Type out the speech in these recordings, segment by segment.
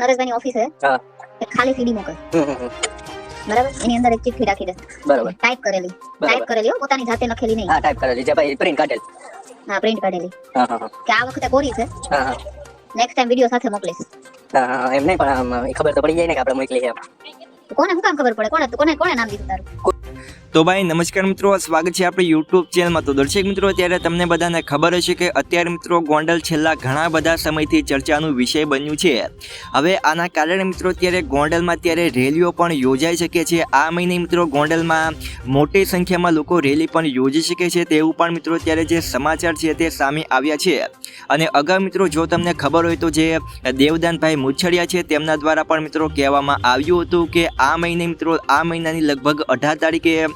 નરેશભાઈની office છે હા. ખાલી સીડી મોકલ. બરાબર? એની અંદર એક ચિઠ્ઠી રાખી દે. બરાબર. ટાઈપ કરેલી. ટાઈપ કરેલી હો પોતાની જાતે લખેલી નહીં. હા ટાઈપ કરેલી જે ભાઈ પ્રિન્ટ કાઢેલ. હા પ્રિન્ટ કાઢેલી. હા હા હા. કે આ વખતે કોરી છે? હા હા. નેક્સ્ટ ટાઈમ વિડિયો સાથે મોકલીશ. હા હા એમ નહીં પણ ખબર તો પડી જાય ને કે આપણે મોકલી છે કોને હું કામ ખબર પડે? કોને કોને કોને નામ દીધું તારું? તો ભાઈ, નમસ્કાર મિત્રો, સ્વાગત છે આપણી યુટ્યુબ ચેનલમાં તો દર્શક મિત્રો, અત્યારે તમને બધાને ખબર હશે કે અત્યારે મિત્રો ગોંડલ છેલ્લા ઘણા બધા સમયથી ચર્ચાનું વિષય બન્યું છે. હવે આના કારણે મિત્રો, અત્યારે ગોંડલમાં અત્યારે રેલીઓ પણ યોજાઈ શકે છે. આ મહિને મિત્રો ગોંડલમાં મોટી સંખ્યામાં લોકો રેલી પણ યોજી શકે છે. તેવું પણ મિત્રો અત્યારે જે સમાચાર છે તે સામે આવ્યા છે. અને અગાઉ મિત્રો, જો તમને ખબર હોય તો જે દેવદાનભાઈ મુછડિયા છે, તેમના દ્વારા પણ મિત્રો કહેવામાં આવ્યું હતું કે આ મહિને મિત્રો, આ મહિનાની લગભગ અઢાર તારીખે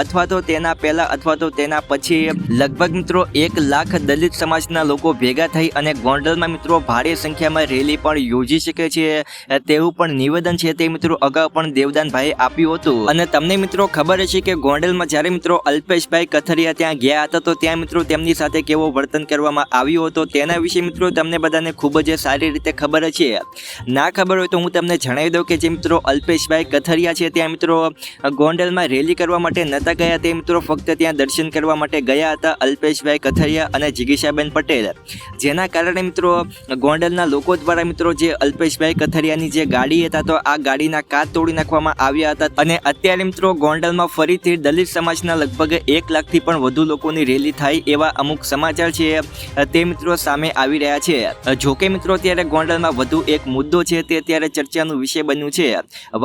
અથવા તો તેના પહેલા અથવા તો તેના પછી લગભગ મિત્રો એક લાખ દલિત સમાજના લોકો ભેગા થઈ અને ગોંડલમાં મિત્રો ભારે સંખ્યામાં રેલી પણ યોજી શકે છે. તેવું પણ નિવેદન છે તે મિત્રો અગાઉ પણ દેવદાનભાઈએ આપ્યું હતું. અને તમને મિત્રો ખબર હશે કે ગોંડલમાં જ્યારે મિત્રો અલ્પેશભાઈ કથરિયા ત્યાં ગયા હતા, તો ત્યાં મિત્રો તેમની સાથે કેવો વર્તન કરવામાં આવ્યું હતું તેના વિશે મિત્રો તમને બધાને ખૂબ જ સારી રીતે ખબર છે ના ખબર હોય તો હું તમને જણાવી દઉં કે જે મિત્રો અલ્પેશભાઈ કથરિયા છે, ત્યાં મિત્રો ગોંડલમાં રેલી કરવા માટે નહોતા ગયા તે મિત્રો ફક્ત ત્યાં દર્શન કરવા માટે ગયા હતા અલ્પેશભાઈ કથરિયા અને જિગીશાબેન પટેલ. જેના કારણે મિત્રો ગોંડલના લોકો દ્વારા મિત્રો જે અલ્પેશભાઈ કથરિયાની જે ગાડી હતા તો આ ગાડીના કાચ તોડી નાખવામાં આવ્યા હતા અને અત્યારે મિત્રો ગોંડલમાં ફરીથી દલિત સમાજના લગભગ એક લાખથી પણ વધુ લોકોની રેલી થાય એવા અમુક સમાચાર છે, તે મિત્રો સામે આવી રહ્યા છે. જોકે મિત્રો અત્યારે ગોંડલમાં વધુ એક મુદ્દો છે તે અત્યારે ચર્ચાનો વિષય બન્યું છે.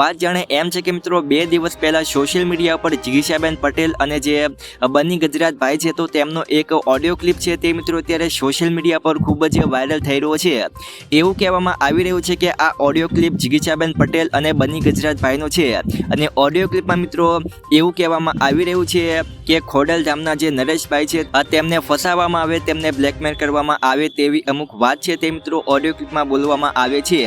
વાત જાણે એમ છે કે મિત્રો બે દિવસ પહેલા સોશિયલ મીડિયા પર જિગીશાબેન પટેલ અને જે બની ગુજરાત ભાઈ છે, તો તેમનો એક ઓડિયો ક્લિપ છે તે મિત્રો અત્યારે સોશિયલ મીડિયા પર ખૂબ જ વાયરલ થઈ રહ્યો છે. એવું કહેવામાં આવી રહ્યું છે કે આ ઓડિયો ક્લિપ જિગીશાબેન પટેલ અને બની ગુજરાત ભાઈનો છે. અને ઓડિયો ક્લિપમાં મિત્રો એવું કહેવામાં આવી રહ્યું છે કે ખોડલ ધામના જે નરેશભાઈ છે તેમને ફસાવવામાં આવે, તેમને બ્લેકમેલ કરવામાં આવે તેવી અમુક વાત છે તે મિત્રો ઓડિયો ક્લિપમાં બોલવામાં આવે છે.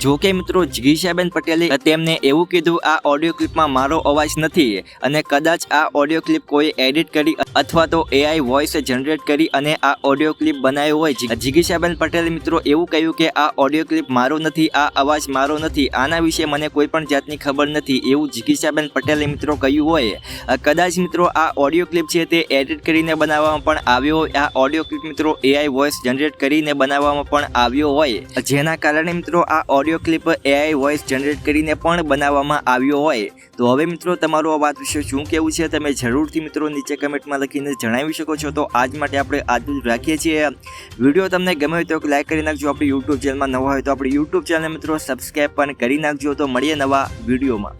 જો કે મિત્રો જિગીશાબેન પટેલે તેમને એવું કીધું, આ ઓડિયો ક્લિપમાં મારો અવાજ નથી. અને કદાચ આ ઓડિયો ક્લિપ કોઈ એડિટ કરી અથવા તો એઆઈ વોઇસ જનરેટ કરી અને આ ઓડિયો ક્લિપ બનાવ્યો હોય. જિગીશાબેન પટેલ મિત્રો એવું કહ્યું કે આ ઓડિયો ક્લિપ મારો નથી, આ અવાજ મારો નથી, આના વિશે મને કોઈ પણ જાતની ખબર નથી એવું જિગીશાબેન પટેલે મિત્રો કહ્યું હોય. કદાચ મિત્રો આ ઓડિયો ક્લિપ છે તે એડિટ કરીને બનાવવામાં પણ આવ્યો હોય, આ ઓડિયો ક્લિપ મિત્રો એઆઈ વોઇસ જનરેટ કરીને બનાવવામાં પણ આવ્યો હોય. જેના કારણે મિત્રો આ audio clip AI voice generate કરીને પણ બનાવવામાં આવ્યો હોય. તો હવે મિત્રો તમારું આ વાત વિશે શું કેવું છે, તમે જરૂરથી મિત્રો નીચે કમેન્ટમાં લખીને જણાવી શકો છો. તો આજ માટે આપણે આજુ રાખીએ છીએ. વીડિયો તમને ગમે હોય તો લાઈક કરી નાખજો. આપણી યુટ્યુબ ચેનલમાં નવા હોય તો આપણી યુટ્યુબ ચેનલ મિત્રો સબસ્ક્રાઈબ પણ કરી નાખજો. તો મળીએ નવા વિડીયોમાં.